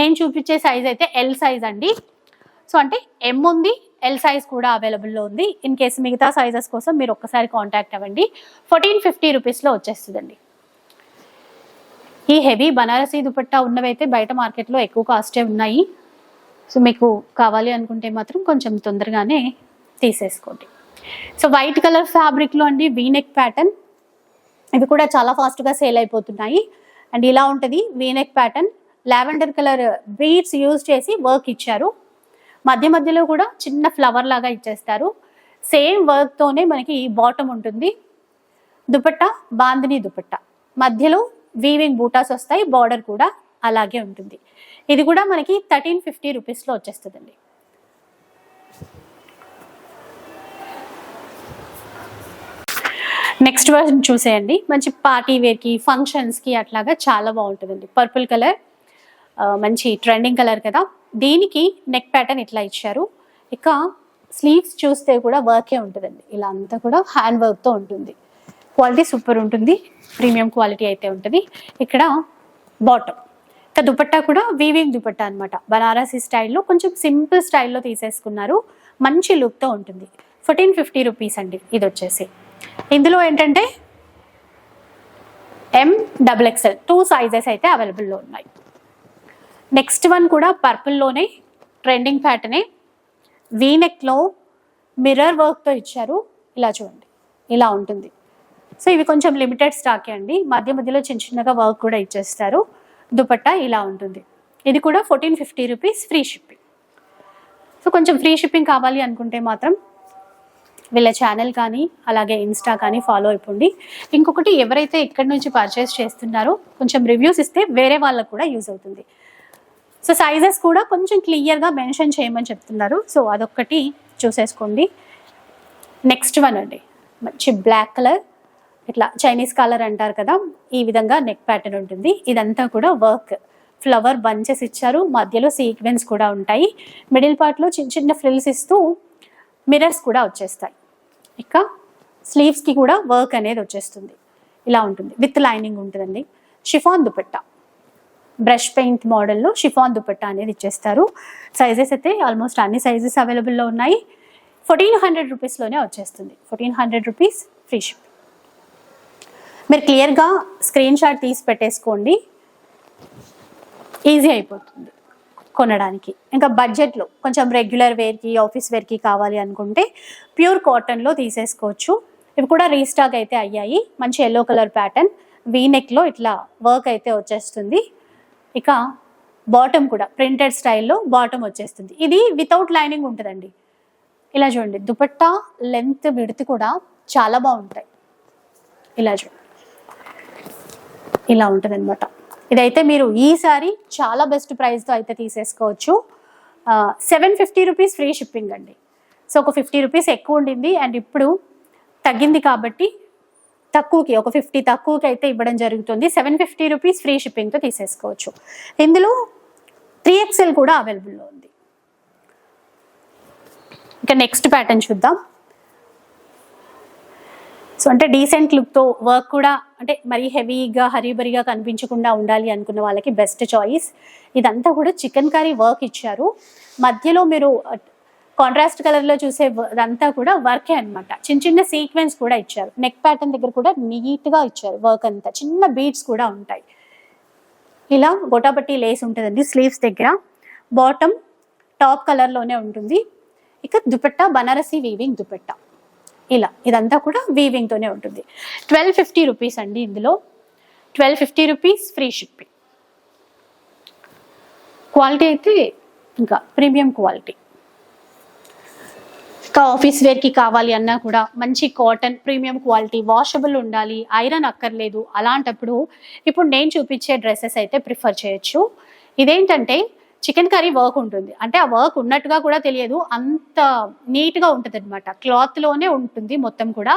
నేను చూపించే సైజ్ అయితే ఎల్ సైజ్ అండి. సో అంటే ఎం ఉంది ఎల్ సైజ్ కూడా అవైలబుల్లో ఉంది. ఇన్ కేసు మిగతా సైజెస్ కోసం మీరు ఒక్కసారి కాంటాక్ట్ అవ్వండి. ఫోర్టీన్ ఫిఫ్టీ రూపీస్లో వచ్చేస్తుందండి. ఈ హెవీ బనారసీ దుపట్టా ఉన్నవైతే బయట మార్కెట్లో ఎక్కువ కాస్టే ఉన్నాయి. సో మీకు కావాలి అనుకుంటే మాత్రం కొంచెం తొందరగానే తీసేసుకోండి. సో వైట్ కలర్ ఫ్యాబ్రిక్లో అండి వీనెక్ ప్యాటర్న్ ఇవి కూడా చాలా ఫాస్ట్గా సేల్ అయిపోతున్నాయి. అండ్ ఇలా ఉంటుంది V neck pattern lavender colour beads use చేసి వర్క్ ఇచ్చారు. మధ్య మధ్యలో కూడా చిన్న ఫ్లవర్ లాగా ఇచ్చేస్తారు. సేమ్ వర్క్తోనే మనకి బాటమ్ ఉంటుంది. దుపట్టా బాందిని దుపట్టా. మధ్యలో వీవింగ్ బూటాస్ వస్తాయి బార్డర్ కూడా అలాగే ఉంటుంది. ఇది కూడా మనకి థర్టీన్ ఫిఫ్టీ రూపీస్లో వచ్చేస్తుందండి. నెక్స్ట్ వర్షన్ చూసేయండి. మంచి పార్టీ వేర్కి ఫంక్షన్స్కి అట్లాగా చాలా బాగుంటుందండి. పర్పుల్ కలర్ మంచి ట్రెండింగ్ కలర్ కదా. దీనికి నెక్ ప్యాటర్న్ ఇట్లా ఇచ్చారు. ఇక స్లీవ్స్ చూస్తే కూడా వర్కే ఉంటుందండి. ఇలా అంతా కూడా హ్యాండ్ వర్క్తో ఉంటుంది. క్వాలిటీ సూపర్ ఉంటుంది. ప్రీమియం క్వాలిటీ అయితే ఉంటుంది. ఇక్కడ బాటమ్ ఇక దుపట్టా కూడా వీవింగ్ దుపట్టా అనమాట బనారసి స్టైల్లో కొంచెం సింపుల్ స్టైల్లో తీసేసుకున్నారు. మంచి లుక్తో ఉంటుంది. ఫోర్టీన్ ఫిఫ్టీ రూపీస్ అండి. ఇది వచ్చేసి. ఇందులో ఏంటంటే M double XL two sizes అయితే అవైలబుల్లో ఉన్నాయి. నెక్స్ట్ వన్ కూడా పర్పుల్లోనే ట్రెండింగ్ ప్యాటర్నే వీనెక్లో మిర్రర్ వర్క్తో ఇచ్చారు. ఇలా చూడండి. ఇలా ఉంటుంది. సో ఇవి కొంచెం లిమిటెడ్ స్టాకే అండి. మధ్య మధ్యలో చిన్న చిన్నగా వర్క్ కూడా ఇచ్చేస్తారు. దుపట్టా ఇలా ఉంటుంది. ఇది కూడా fourteen fifty rupees free shipping so కొంచెం ఫ్రీ షిప్పింగ్ కావాలి అనుకుంటే మాత్రం వీళ్ళ ఛానల్ కానీ అలాగే ఇన్స్టా కానీ ఫాలో అయిపోండి. ఇంకొకటి ఎవరైతే ఇక్కడి నుంచి పర్చేస్ చేస్తున్నారో కొంచెం రివ్యూస్ ఇస్తే వేరే వాళ్ళకు కూడా యూజ్ అవుతుంది. సో సైజెస్ కూడా కొంచెం క్లియర్గా మెన్షన్ చేయమని చెప్తున్నారు. సో అదొక్కటి చూసేసుకోండి. నెక్స్ట్ వన్ అండి. మంచి బ్లాక్ కలర్ ఇట్లా చైనీస్ కలర్ అంటారు కదా ఈ విధంగా నెక్ ప్యాటర్న్ ఉంటుంది. ఇదంతా కూడా వర్క్ ఫ్లవర్ బంచెస్ ఇచ్చారు. మధ్యలో సీక్వెన్స్ కూడా ఉంటాయి. మిడిల్ పార్ట్లో చిన్న చిన్న ఫ్రిల్స్ ఇస్తూ మిర్రర్స్ కూడా వచ్చేస్తాయి. ఇక స్లీవ్స్కి కూడా వర్క్ అనేది వచ్చేస్తుంది. ఇలా ఉంటుంది. విత్ లైనింగ్ ఉంటుందండి. షిఫాన్ దుపెట్టా. బ్రష్ పెయింట్ మోడల్లో షిఫాన్ దుపట్టా అనేది ఇచ్చేస్తారు. సైజెస్ అయితే ఆల్మోస్ట్ అన్ని సైజెస్ అవైలబుల్లో ఉన్నాయి. ఫోర్టీన్ హండ్రెడ్ రూపీస్లోనే వచ్చేస్తుంది. Fourteen hundred rupees free ship మీరు క్లియర్గా స్క్రీన్ షాట్ తీసి పెట్టేసుకోండి. ఈజీ అయిపోతుంది కొనడానికి. ఇంకా బడ్జెట్లో కొంచెం రెగ్యులర్ వేర్కి ఆఫీస్ వేర్కి కావాలి అనుకుంటే ప్యూర్ కాటన్లో తీసేసుకోవచ్చు. ఇవి కూడా రీస్టాక్ అయితే అయ్యాయి. మంచి ఎల్లో కలర్ ప్యాటర్న్ వీనెక్లో ఇట్లా వర్క్ అయితే వచ్చేస్తుంది. ఇక బాటమ్ కూడా ప్రింటెడ్ స్టైల్లో బాటమ్ వచ్చేస్తుంది. ఇది వితౌట్ లైనింగ్ ఉంటుందండి. ఇలా చూడండి దుపట్టా లెంత్ విడత్ కూడా చాలా బాగుంటాయి. ఇలా చూడండి. ఇలా ఉంటుంది అనమాట ఇదైతే మీరు ఈసారి చాలా బెస్ట్ ప్రైస్తో అయితే తీసేసుకోవచ్చు. Seven fifty rupees free shipping అండి. సో ఒక ఫిఫ్టీ రూపీస్ ఎక్కువ ఉండింది. అండ్ ఇప్పుడు తగ్గింది కాబట్టి తక్కువకి ఒక ఫిఫ్టీ తక్కువకి అయితే ఇవ్వడం జరుగుతుంది. సెవెన్ ఫిఫ్టీ రూపీస్ ఫ్రీ షిప్పింగ్తో తీసేసుకోవచ్చు. ఇందులో త్రీ ఎక్స్ఎల్ కూడా అవైలబుల్లో ఉంది. ఇక నెక్స్ట్ ప్యాటర్న్ చూద్దాం. సో అంటే డీసెంట్ లుక్తో వర్క్ కూడా అంటే మరీ హెవీగా హరీబరీగా కనిపించకుండా ఉండాలి అనుకున్న వాళ్ళకి బెస్ట్ చాయిస్. ఇదంతా కూడా చికెన్ కర్రీ వర్క్ ఇచ్చారు. మధ్యలో మీరు కాంట్రాస్ట్ కలర్లో చూసే అంతా కూడా వర్కే అన్నమాట. చిన్న చిన్న సీక్వెన్స్ కూడా ఇచ్చారు. నెక్ ప్యాటర్న్ దగ్గర కూడా నీట్గా ఇచ్చారు వర్క్ అంతా. చిన్న బీడ్స్ కూడా ఉంటాయి. ఇలా గొటాపట్టి లేస్ ఉంటుందండి స్లీవ్స్ దగ్గర. బాటమ్ టాప్ కలర్లోనే ఉంటుంది. ఇక దుపట్టా బనారసి వీవింగ్ దుపట్టా. ఇలా ఇదంతా కూడా వీవింగ్ తోనే ఉంటుంది. ట్వెల్వ్ ఫిఫ్టీ రూపీస్ అండి ఇందులో. Twelve fifty rupees free shipping quality అయితే ఇంకా ప్రీమియం క్వాలిటీ ఆఫీస్ వేర్కి కావాలి అన్నా కూడా మంచి కాటన్ ప్రీమియం క్వాలిటీ వాషబుల్ ఉండాలి ఐరన్ అక్కర్లేదు అలాంటప్పుడు ఇప్పుడు నేను చూపించే డ్రెస్సెస్ అయితే ప్రిఫర్ చేయొచ్చు. ఇదేంటంటే చికెన్ కర్రీ వర్క్ ఉంటుంది. అంటే ఆ వర్క్ ఉన్నట్టుగా కూడా తెలియదు. అంత నీట్గా ఉంటుంది అనమాట క్లాత్లోనే ఉంటుంది మొత్తం కూడా.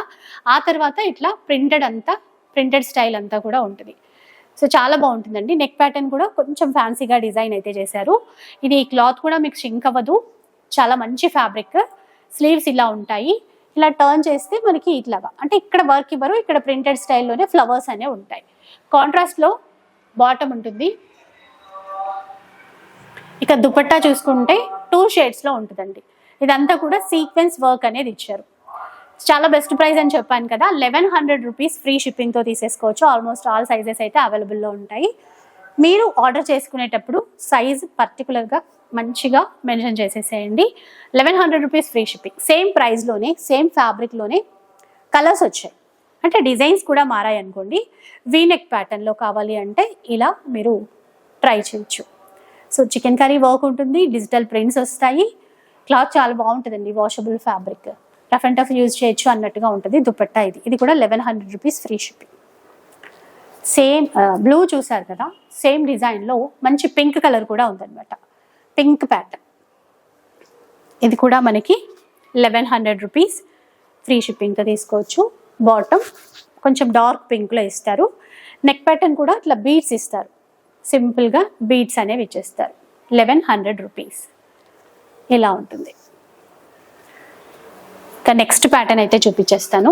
ఆ తర్వాత ఇట్లా ప్రింటెడ్ అంతా ప్రింటెడ్ స్టైల్ అంతా కూడా ఉంటుంది. సో చాలా బాగుంటుందండి. నెక్ ప్యాటర్న్ కూడా కొంచెం ఫ్యాన్సీగా డిజైన్ అయితే చేశారు. ఇది క్లాత్ కూడా మీకు షింక్ అవ్వదు. చాలా మంచి ఫ్యాబ్రిక్ స్లీవ్స్ ఇలా ఉంటాయి. ఇలా టర్న్ చేస్తే మనకి ఇట్లాగా. అంటే ఇక్కడ వర్క్ ఇవ్వరు ఇక్కడ ప్రింటెడ్ స్టైల్లోనే ఫ్లవర్స్ అనేవి ఉంటాయి. కాంట్రాస్ట్లో బాటమ్ ఉంటుంది. ఇక దుపట్టా చూసుకుంటే టూ షేడ్స్లో ఉంటుందండి. ఇదంతా కూడా సీక్వెన్స్ వర్క్ అనేది ఇచ్చారు. చాలా బెస్ట్ ప్రైస్ అని చెప్పాను కదా లెవెన్ హండ్రెడ్ రూపీస్ ఫ్రీ షిప్పింగ్తో తీసేసుకోవచ్చు. ఆల్మోస్ట్ ఆల్ సైజెస్ అయితే అవైలబుల్లో ఉంటాయి. మీరు ఆర్డర్ చేసుకునేటప్పుడు సైజ్ పర్టికులర్గా మంచిగా మెన్షన్ చేసేసేయండి. Eleven hundred rupees free shipping same ప్రైస్లోనే same ఫ్యాబ్రిక్లోనే కలర్స్ వచ్చాయి. అంటే డిజైన్స్ కూడా మారాయి అనుకోండి. వీనెక్ ప్యాటర్న్లో కావాలి అంటే ఇలా మీరు ట్రై చేయొచ్చు. సో చికెన్ కర్రీ వర్క్ ఉంటుంది డిజిటల్ ప్రింట్స్ వస్తాయి. క్లాత్ చాలా బాగుంటుందండి washable fabric rough and tough use చేయొచ్చు అన్నట్టుగా ఉంటుంది దుపట్టా ఇది. ఇది కూడా eleven hundred rupees free shipping same blue చూసారు కదా సేమ్ డిజైన్లో మంచి పింక్ కలర్ కూడా ఉందన్నమాట. పింక్ ప్యాటర్న్ ఇది కూడా మనకి లెవెన్ హండ్రెడ్ రూపీస్ ఫ్రీ షిప్పింగ్తో తీసుకోవచ్చు. బాటమ్ కొంచెం డార్క్ పింక్లో ఇస్తారు. నెక్ ప్యాటర్న్ కూడా ఇట్లా బీడ్స్ ఇస్తారు. సింపుల్గా బీడ్స్ అనేవి ఇచ్చేస్తారు. లెవెన్ హండ్రెడ్ రూపీస్ ఇలా ఉంటుంది. ఇంకా నెక్స్ట్ ప్యాటర్న్ అయితే చూపించేస్తాను.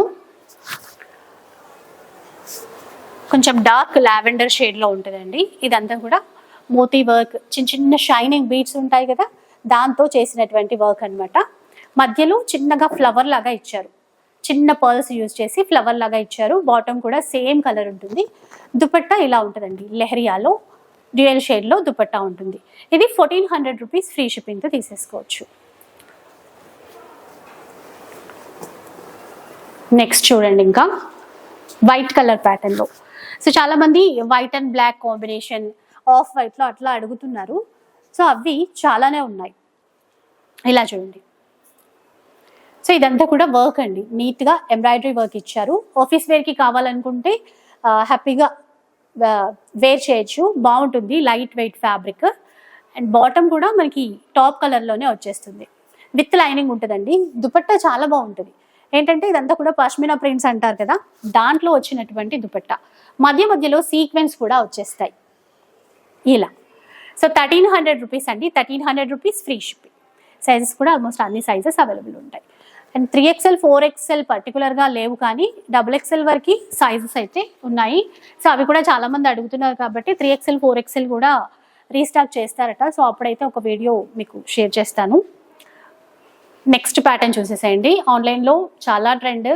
కొంచెం డార్క్ లావెండర్ షేడ్లో ఉంటుందండి. ఇదంతా కూడా మోతీ వర్క్ చిన్న చిన్న షైనింగ్ బీడ్స్ ఉంటాయి కదా దాంతో చేసినటువంటి వర్క్ అన్నమాట. మధ్యలో చిన్నగా ఫ్లవర్ లాగా ఇచ్చారు. చిన్న పర్ల్స్ యూజ్ చేసి ఫ్లవర్ లాగా ఇచ్చారు. బాటమ్ కూడా సేమ్ కలర్ ఉంటుంది. దుపట్టా ఇలా ఉంటుందండి. లెహరియాలో డ్యూయల్ షేడ్లో దుపట్టా ఉంటుంది. ఇది ఫోర్టీన్ హండ్రెడ్ రూపీస్ ఫ్రీ షిప్పింగ్తో తీసేసుకోవచ్చు. నెక్స్ట్ చూడండి ఇంకా. వైట్ కలర్ ప్యాటర్న్లో సో చాలా మంది white and black combination off వైట్లో అట్లా అడుగుతున్నారు. సో అవి చాలానే ఉన్నాయి. ఇలా చూడండి. సో ఇదంతా కూడా వర్క్ అండి. నీట్గా ఎంబ్రాయిడరీ వర్క్ ఇచ్చారు. ఆఫీస్ వేర్కి కావాలనుకుంటే హ్యాపీగా వేర్ చేయొచ్చు. బాగుంటుంది. Light weight fabric and bottom కూడా మనకి టాప్ కలర్లోనే వచ్చేస్తుంది. విత్ లైనింగ్ ఉంటుందండి. దుపట్టా చాలా బాగుంటుంది. ఏంటంటే ఇదంతా కూడా పష్మినా ప్రింట్స్ అంటారు కదా దాంట్లో వచ్చినటువంటి దుపట్టా. మధ్య మధ్యలో సీక్వెన్స్ కూడా వచ్చేస్తాయి. ఇలా. సో థర్టీన్ హండ్రెడ్ రూపీస్ అండి. Thirteen hundred rupees free shipping sizes కూడా ఆల్మోస్ట్ అన్ని సైజెస్ అవైలబుల్ ఉంటాయి. And three XL four XL పర్టికులర్గా లేవు కానీ డబుల్ ఎక్స్ఎల్ వరకు సైజెస్ అయితే ఉన్నాయి. సో అవి కూడా చాలా మంది అడుగుతున్నారు కాబట్టి త్రీ ఎక్స్ఎల్ ఫోర్ ఎక్స్ఎల్ కూడా రీస్టాక్ చేస్తారట. సో అప్పుడైతే ఒక వీడియో మీకు షేర్ చేస్తాను. నెక్స్ట్ ప్యాటర్న్ చూసేసేయండి. ఆన్లైన్లో చాలా ట్రెండ్.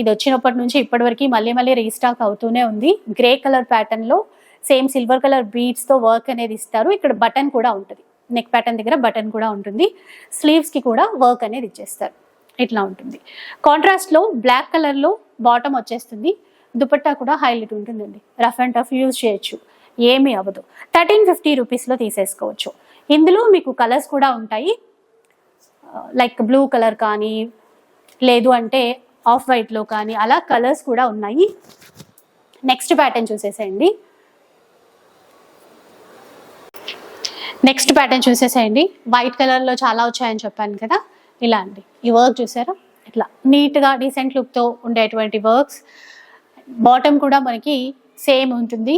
ఇది వచ్చినప్పటి నుంచి ఇప్పటివరకు మళ్ళీ మళ్ళీ రీస్టాక్ అవుతూనే ఉంది. గ్రే కలర్ ప్యాటర్న్లో సేమ్ సిల్వర్ కలర్ బీడ్స్తో వర్క్ అనేది ఇస్తారు. ఇక్కడ బటన్ కూడా ఉంటుంది. నెక్ ప్యాటర్న్ దగ్గర బటన్ కూడా ఉంటుంది. స్లీవ్స్కి కూడా వర్క్ అనేది ఇచ్చేస్తారు. ఇట్లా ఉంటుంది. కాంట్రాస్ట్లో బ్లాక్ కలర్లో బాటమ్ వచ్చేస్తుంది. దుపట్టా కూడా హైలైట్ ఉంటుందండి. రఫ్ అండ్ టఫ్ యూజ్ చేయొచ్చు. ఏమీ అవ్వదు. థర్టీన్ ఫిఫ్టీ రూపీస్లో తీసేసుకోవచ్చు. ఇందులో మీకు కలర్స్ కూడా ఉంటాయి. లైక్ బ్లూ కలర్ కానీ లేదు అంటే ఆఫ్ వైట్లో కానీ అలా కలర్స్ కూడా ఉన్నాయి. నెక్స్ట్ ప్యాటర్న్ చూసేసేయండి. నెక్స్ట్ ప్యాటర్న్ చూసేసేయండి. వైట్ కలర్లో చాలా వచ్చాయని చెప్పాను కదా. ఇలా అండి. ఈ వర్క్ చూసారా? ఇట్లా నీట్గా డీసెంట్ లుక్తో ఉండేటువంటి వర్క్స్. బాటమ్ కూడా మనకి సేమ్ ఉంటుంది.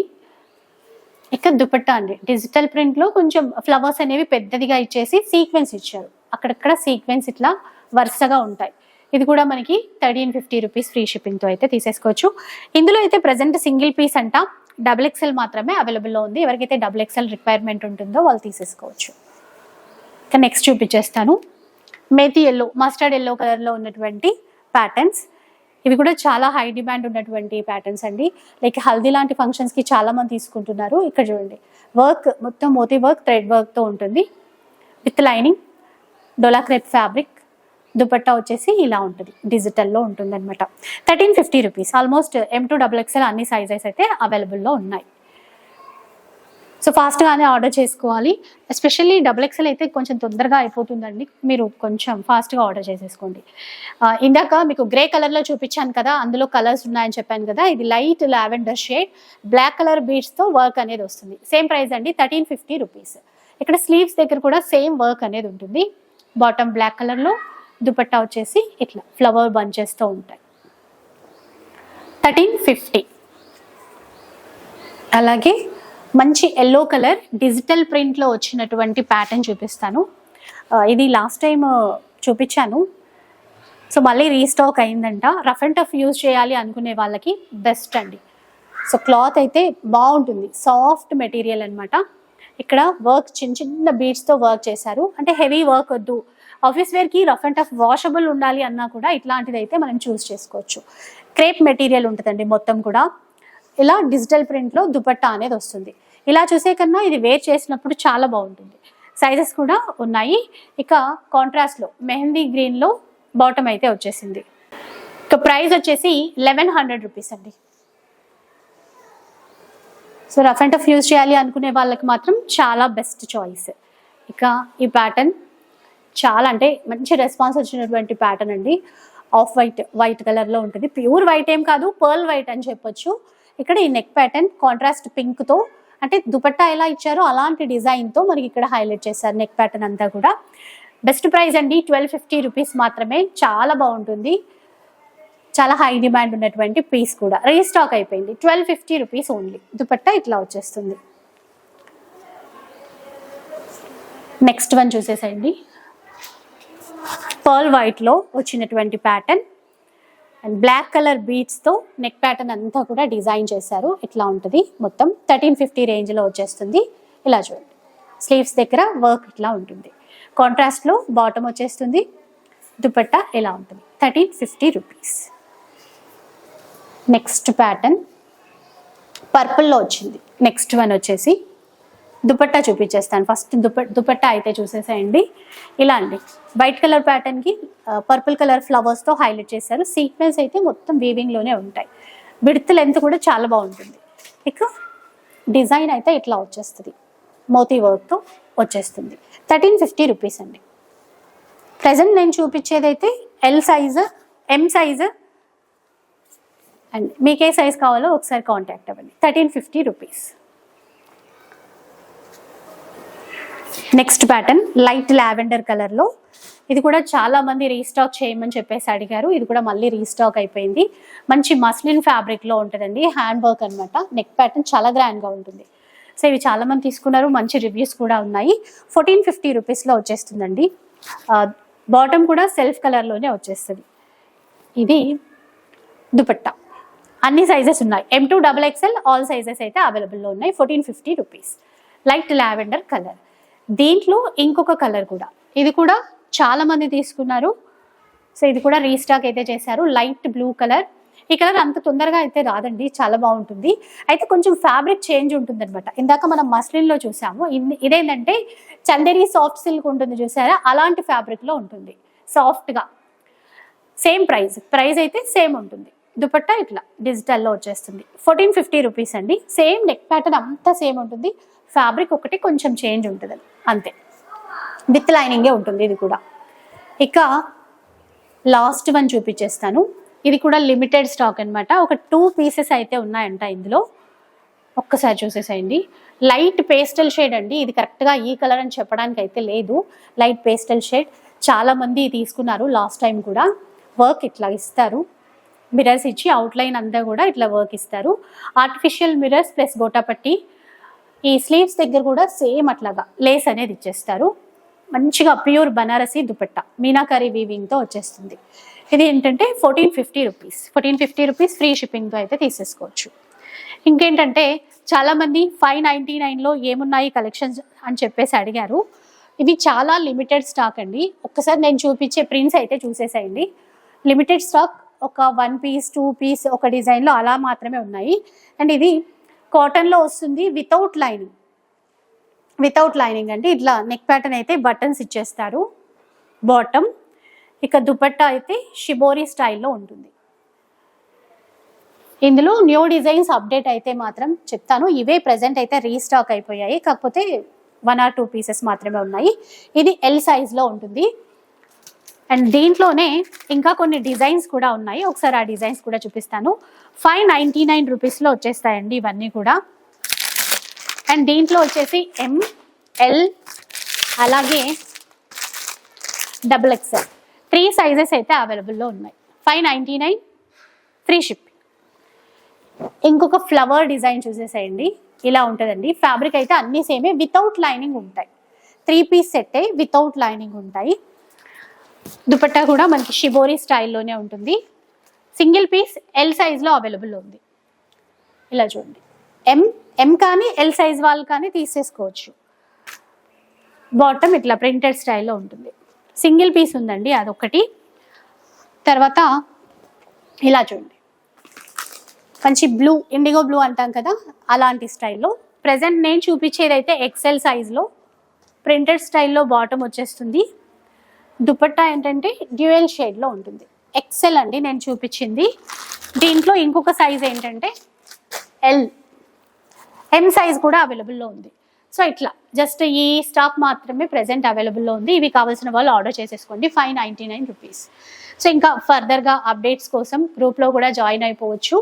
ఇక్కడ దుపట్టా అండి. డిజిటల్ ప్రింట్లో కొంచెం ఫ్లవర్స్ అనేవి పెద్దదిగా ఇచ్చేసి సీక్వెన్స్ ఇచ్చారు. అక్కడక్కడ సీక్వెన్స్ ఇట్లా వరుసగా ఉంటాయి. ఇది కూడా మనకి థర్టీన్ ఫిఫ్టీ రూపీస్ ఫ్రీ షిప్పింగ్తో అయితే తీసేసుకోవచ్చు. ఇందులో అయితే ప్రజెంట్ సింగిల్ పీస్ అంట. డబుల్ ఎక్సెల్ మాత్రమే అవైలబుల్లో ఉంది. ఎవరికైతే డబుల్ ఎక్సెల్ రిక్వైర్మెంట్ ఉంటుందో వాళ్ళు తీసేసుకోవచ్చు. ఇంకా నెక్స్ట్ చూపించేస్తాను. మేతి ఎల్లో మస్టర్డ్ ఎల్లో కలర్లో ఉన్నటువంటి ప్యాటర్న్స్ ఇవి కూడా చాలా హై డిమాండ్ ఉన్నటువంటి ప్యాటర్న్స్ అండి. లైక్ హల్దీ లాంటి ఫంక్షన్స్కి చాలా మంది తీసుకుంటున్నారు. ఇక్కడ చూడండి. వర్క్ మొత్తం మోతీ వర్క్ థ్రెడ్ వర్క్తో ఉంటుంది. విత్ లైనింగ్ డోలా క్రేప్ ఫ్యాబ్రిక్ దుపట్టా వచ్చేసి ఇలా ఉంటుంది డిజిటల్లో ఉంటుంది అనమాట thirteen fifty rupees. Almost M to double XL అన్ని సైజెస్ అయితే అవైలబుల్లో ఉన్నాయి. సో ఫాస్ట్గానే ఆర్డర్ చేసుకోవాలి. ఎస్పెషల్లీ డబుల్ ఎక్స్ఎల్ అయితే కొంచెం తొందరగా అయిపోతుందండి. మీరు కొంచెం ఫాస్ట్గా ఆర్డర్ చేసేసుకోండి. ఇందాక మీకు గ్రే కలర్లో చూపించాను కదా అందులో కలర్స్ ఉన్నాయని చెప్పాను కదా ఇది light lavender shade black colour బీడ్స్తో work అనేది వస్తుంది. సేమ్ ప్రైస్ అండి థర్టీన్ ఫిఫ్టీ రూపీస్. ఇక్కడ స్లీవ్స్ దగ్గర కూడా సేమ్ వర్క్ అనేది ఉంటుంది. బాటమ్ బ్లాక్ కలర్లో దుపట్టా వచ్చేసి ఇట్లా ఫ్లవర్ బంచెస్తో ఉంటాయి. Thirteen fifty. అలాగే మంచి ఎల్లో కలర్ డిజిటల్ ప్రింట్లో వచ్చినటువంటి ప్యాటర్న్ చూపిస్తాను. ఇది లాస్ట్ టైం చూపించాను. సో మళ్ళీ రీస్టాక్ అయిందంట. రఫ్ అండ్ టఫ్ యూజ్ చేయాలి అనుకునే వాళ్ళకి బెస్ట్ అండి. సో క్లాత్ అయితే బాగుంటుంది. సాఫ్ట్ మెటీరియల్ అనమాట ఇక్కడ వర్క్ చిన్న చిన్న బీడ్స్తో వర్క్ చేశారు. అంటే హెవీ వర్క్ వద్దు. ఆఫీస్ వేర్కి రఫ్ అండ్ టఫ్ వాషబుల్ ఉండాలి అన్నా కూడా ఇట్లాంటిది అయితే మనం చూస్ చేసుకోవచ్చు. క్రేప్ మెటీరియల్ ఉంటుందండి మొత్తం కూడా. ఇలా డిజిటల్ ప్రింట్లో దుపట్టా అనేది వస్తుంది. ఇలా చూసే కన్నా ఇది వేర్ చేసినప్పుడు చాలా బాగుంటుంది. సైజెస్ కూడా ఉన్నాయి. ఇక కాంట్రాస్ట్లో మెహందీ గ్రీన్లో బాటమ్ అయితే వచ్చేసింది. ఇక ప్రైస్ వచ్చేసి లెవెన్ హండ్రెడ్ రూపీస్ అండి. So rough and tough use చేయాలి అనుకునే వాళ్ళకి మాత్రం చాలా బెస్ట్ చాయిస్ ఇక ఈ ప్యాటర్న్ చాలా అంటే మంచి రెస్పాన్స్ వచ్చినటువంటి ప్యాటర్న్ అండి. ఆఫ్ వైట్ వైట్ కలర్లో ఉంటుంది. ప్యూర్ వైట్ ఏం కాదు పర్ల్ వైట్ అని చెప్పొచ్చు. ఇక్కడ ఈ నెక్ ప్యాటర్న్ కాంట్రాస్ట్ పింక్తో అంటే దుపట్టా ఎలా ఇచ్చారో అలాంటి డిజైన్తో మనకి ఇక్కడ హైలైట్ చేశారు నెక్ ప్యాటర్న్ అంతా కూడా. బెస్ట్ ప్రైస్ అండి ట్వెల్వ్ ఫిఫ్టీ రూపీస్ మాత్రమే. చాలా బాగుంటుంది. చాలా హై డిమాండ్ ఉన్నటువంటి పీస్ కూడా. రీస్టాక్ అయిపోయింది. Twelve fifty rupees only dupatta ఇట్లా వచ్చేస్తుంది. నెక్స్ట్ వన్ చూసేసండి. పర్ల్ వైట్లో వచ్చినటువంటి ప్యాటర్న్ అండ్ బ్లాక్ కలర్ బీట్స్తో నెక్ ప్యాటర్న్ అంతా కూడా డిజైన్ చేశారు. ఇట్లా ఉంటుంది. మొత్తం థర్టీన్ ఫిఫ్టీ రేంజ్లో వచ్చేస్తుంది. ఇలా చూడండి. స్లీవ్స్ దగ్గర వర్క్ ఇట్లా ఉంటుంది. కాంట్రాస్ట్లో బాటమ్ వచ్చేస్తుంది. దుపట్టా ఇలా ఉంటుంది. Thirteen fifty rupees next pattern పర్పుల్లో వచ్చింది. నెక్స్ట్ వన్ వచ్చేసి దుపట్టా చూపించేస్తాను. ఫస్ట్ దుప దుపట్టా అయితే చూసేసేయండి. ఇలా అండి. వైట్ కలర్ ప్యాటర్న్కి పర్పుల్ కలర్ ఫ్లవర్స్తో హైలైట్ చేశారు. సీక్వెన్స్ అయితే మొత్తం వీవింగ్లోనే ఉంటాయి. విడత్ లెంత్ కూడా చాలా బాగుంటుంది. ఇక డిజైన్ అయితే ఇట్లా వచ్చేస్తుంది. మోతీ వర్క్తో వచ్చేస్తుంది. థర్టీన్ ఫిఫ్టీ రూపీస్ అండి. ప్రజెంట్ నేను చూపించేది అయితే L size M size and మీకు ఏ సైజ్ కావాలో ఒకసారి కాంటాక్ట్ అవ్వండి. Thirteen fifty rupees. Next pattern light lavender కలర్లో. ఇది కూడా చాలా మంది రీస్టాక్ చేయమని చెప్పేసి అడిగారు. ఇది కూడా మళ్ళీ రీస్టాక్ అయిపోయింది. మంచి మస్లిన్ ఫ్యాబ్రిక్లో ఉంటుందండి. హ్యాండ్ వర్క్ అనమాట నెక్ ప్యాటర్న్ చాలా గ్రాండ్గా ఉంటుంది. సో ఇవి చాలా మంది తీసుకున్నారు. మంచి రివ్యూస్ కూడా ఉన్నాయి. ఫోర్టీన్ ఫిఫ్టీ రూపీస్లో వచ్చేస్తుందండి. బాటమ్ కూడా సెల్ఫ్ కలర్లోనే వచ్చేస్తుంది. ఇది దుపట్టా. అన్ని సైజెస్ ఉన్నాయి. M to double XL all sizes అయితే అవైలబుల్లో ఉన్నాయి. Fourteen fifty rupees light lavender colour దీంట్లో ఇంకొక కలర్ కూడా. ఇది కూడా చాలా మంది తీసుకున్నారు. సో ఇది కూడా రీస్టాక్ అయితే చేశారు. లైట్ బ్లూ కలర్ ఈ కలర్ అంత తొందరగా అయితే రాదండి. చాలా బాగుంటుంది. అయితే కొంచెం ఫ్యాబ్రిక్ చేంజ్ ఉంటుంది అనమాట ఇందాక మనం మస్లిన్లో చూసాము. ఇన్- ఇదేంటంటే చందేరి సాఫ్ట్ సిల్క్ ఉంటుంది చూసారా? అలాంటి ఫ్యాబ్రిక్లో ఉంటుంది. సాఫ్ట్గా సేమ్ ప్రైస్ ప్రైస్ అయితే సేమ్ ఉంటుంది. దుపట్టా ఇట్లా డిజిటల్లో వచ్చేస్తుంది. ఫోర్టీన్ ఫిఫ్టీ రూపీస్ అండి. సేమ్ నెక్ ప్యాటర్న్ అంతా సేమ్ ఉంటుంది. ఫ్యాబ్రిక్ ఒకటి కొంచెం చేంజ్ ఉంటుంది. అంతే. విత్ లైనింగే ఉంటుంది ఇది కూడా. ఇక లాస్ట్ వన్ చూపించేస్తాను. ఇది కూడా లిమిటెడ్ స్టాక్ అన్నమాట. ఒక టూ పీసెస్ అయితే ఉన్నాయంట ఇందులో. ఒక్కసారి చూసేసేయండి. లైట్ పేస్టల్ షేడ్ అండి. ఇది కరెక్ట్గా ఈ కలర్ అని చెప్పడానికి అయితే లేదు లైట్ పేస్టల్ షేడ్ చాలామంది తీసుకున్నారు లాస్ట్ టైం కూడా. వర్క్ ఇట్లా ఇస్తారు. మిరర్స్ ఇచ్చి అవుట్లైన్ అంతా కూడా ఇట్లా వర్క్ ఇస్తారు. ఆర్టిఫిషియల్ మిరర్స్ ప్లస్ గోటాపట్టి ఈ స్లీవ్స్ దగ్గర కూడా సేమ్ అట్లాగా లేస్ అనేది ఇచ్చేస్తారు. మంచిగా ప్యూర్ బనారసి దుపట్టా మీనాకరీ వీవింగ్తో వచ్చేస్తుంది. ఇది ఏంటంటే fourteen fifty rupees fourteen fifty rupees free షిప్పింగ్తో అయితే తీసేసుకోవచ్చు. ఇంకేంటంటే చాలామంది ఫైవ్ నైంటీ నైన్లో ఏమున్నాయి కలెక్షన్స్ అని చెప్పేసి అడిగారు. ఇవి చాలా లిమిటెడ్ స్టాక్ అండి. ఒక్కసారి నేను చూపించే ప్రింట్స్ అయితే చూసేసేయండి. లిమిటెడ్ స్టాక్ ఒక వన్ పీస్ టూ పీస్ ఒక డిజైన్లో అలా మాత్రమే ఉన్నాయి. అండ్ ఇది కాటన్లో వస్తుంది వితౌట్ లైనింగ్ వితౌట్ లైనింగ్ అండి ఇట్లా నెక్ ప్యాటర్న్ అయితే బటన్స్ ఇచ్చేస్తారు. బాటమ్ ఇక దుపట్టా అయితే షిబోరి స్టైల్లో ఉంటుంది. ఇందులో న్యూ డిజైన్స్ అప్డేట్ అయితే మాత్రం చెప్తాను. ఇవే ప్రజెంట్ అయితే రీస్టాక్ అయిపోయాయి. కాకపోతే వన్ ఆర్ టూ పీసెస్ మాత్రమే ఉన్నాయి. ఇది ఎల్ సైజ్లో ఉంటుంది. అండ్ దీంట్లోనే ఇంకా కొన్ని డిజైన్స్ కూడా ఉన్నాయి. ఒకసారి ఆ డిజైన్స్ కూడా చూపిస్తాను. ఫైవ్ నైంటీ నైన్ రూపీస్లో వచ్చేస్తాయండి ఇవన్నీ కూడా. అండ్ దీంట్లో వచ్చేసి ఎం ఎల్ అలాగే డబుల్ ఎక్స్ఎల్ త్రీ సైజెస్ అయితే అవైలబుల్లో ఉన్నాయి. Five ninety nine free ship ఇంకొక ఫ్లవర్ డిజైన్ చూసేసేయండి. ఇలా ఉంటుందండి. ఫ్యాబ్రిక్ అయితే అన్నీ సేమే వితౌట్ లైనింగ్ ఉంటాయి. త్రీ పీస్ సెట్టే వితౌట్ లైనింగ్ ఉంటాయి. దుపట్టా కూడా మనకి షిబోరి స్టైల్లోనే ఉంటుంది. సింగిల్ పీస్ ఎల్ సైజ్లో అవైలబుల్ ఉంది. ఇలా చూడండి. ఎం ఎం కానీ ఎల్ సైజ్ వాళ్ళు కానీ తీసేసుకోవచ్చు. బాటమ్ ఇట్లా ప్రింటెడ్ స్టైల్లో ఉంటుంది. సింగిల్ పీస్ ఉందండి అదొకటి తర్వాత ఇలా చూడండి. మంచి బ్లూ ఇండిగో బ్లూ అంటాం కదా అలాంటి స్టైల్లో ప్రజెంట్ నేను చూపించేది అయితే ఎక్సెల్ సైజ్లో ప్రింటెడ్ స్టైల్లో బాటమ్ వచ్చేస్తుంది. దుపట్టా ఏంటంటే డ్యూయల్ షేడ్లో ఉంటుంది. ఎక్సెల్ అండి నేను చూపించింది. దీంట్లో ఇంకొక సైజ్ ఏంటంటే ఎల్ ఎం సైజ్ కూడా అవైలబుల్లో ఉంది. సో ఇట్లా. జస్ట్ ఈ స్టాక్ మాత్రమే ప్రజెంట్ అవైలబుల్లో ఉంది. ఇవి కావాల్సిన వాళ్ళు ఆర్డర్ చేసేసుకోండి. Five ninety nine rupees so ఇంకా ఫర్దర్గా అప్డేట్స్ కోసం గ్రూప్లో కూడా జాయిన్ అయిపోవచ్చు.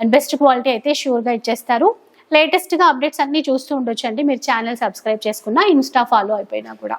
అండ్ బెస్ట్ క్వాలిటీ అయితే షూర్గా ఇచ్చేస్తారు. లేటెస్ట్గా అప్డేట్స్ అన్నీ చూస్తూ ఉండొచ్చు అండి మీరు ఛానల్ సబ్స్క్రైబ్ చేసుకున్నా ఇన్స్టా ఫాలో అయిపోయినా కూడా.